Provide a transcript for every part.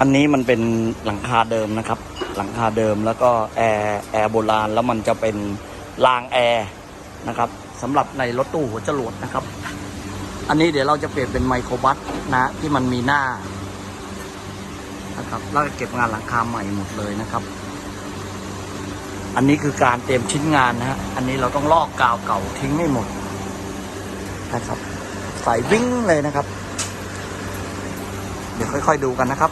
อันนี้มันเป็นหลังคาเดิมนะครับ หลังคาเดิมแล้วก็แอร์แอร์โบราณแล้วมันจะเป็นรางแอร์นะครับสำหรับในรถตู้หัวจรวดนะครับ อันนี้เดี๋ยวเราจะเปลี่ยนเป็นไมโครบัสนะที่มันมีหน้านะครับแล้วก็เก็บงานหลังคาใหม่หมดเลยนะครับ อันนี้คือการเตรียมชิ้นงานนะฮะอันนี้เราต้องลอกกาวเก่าทิ้งให้หมดนะครับ ใส่วิ่งเลยนะครับ เดี๋ยวค่อย ๆ ดูกันนะครับ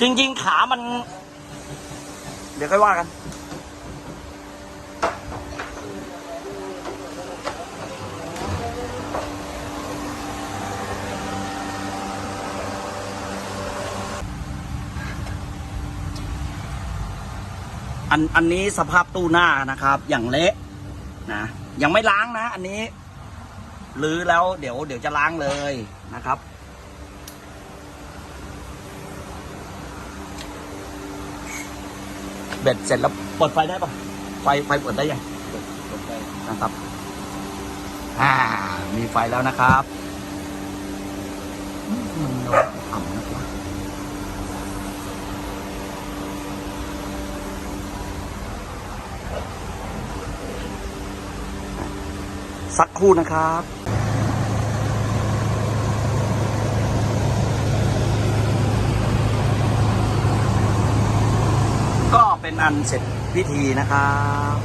จริง ๆ ขามัน เดี๋ยวค่อยว่ากันอันอันนี้สภาพตู้หน้านะครับ อย่างเละนะยังไม่ล้างนะ อันนี้ รื้อแล้วเดี๋ยวเดี๋ยวจะล้างเลยนะครับ เบ็ดเสร็จแล้วเปิดไฟได้ปะไฟไฟเปิดได้ยังนะครับ อ่า มีไฟแล้วนะครับมมันร้อนอ่ำนะครับสักครู่นะครับ ก็เป็น อันเสร็จพิธีนะครับ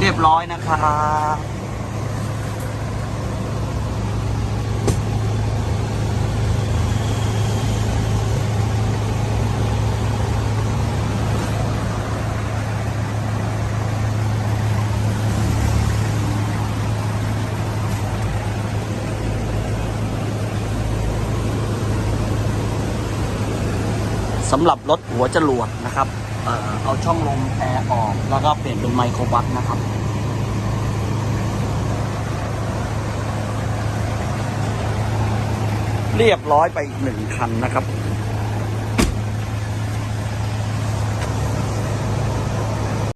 เรียบร้อยนะครับ สำหรับรถหัวจรวดนะครับเอาช่องลมแอร์ออก แล้วก็เปลี่ยนเป็นไมโครบัสนะครับเรียบร้อยไปอีกหนึ่งคันนะครับ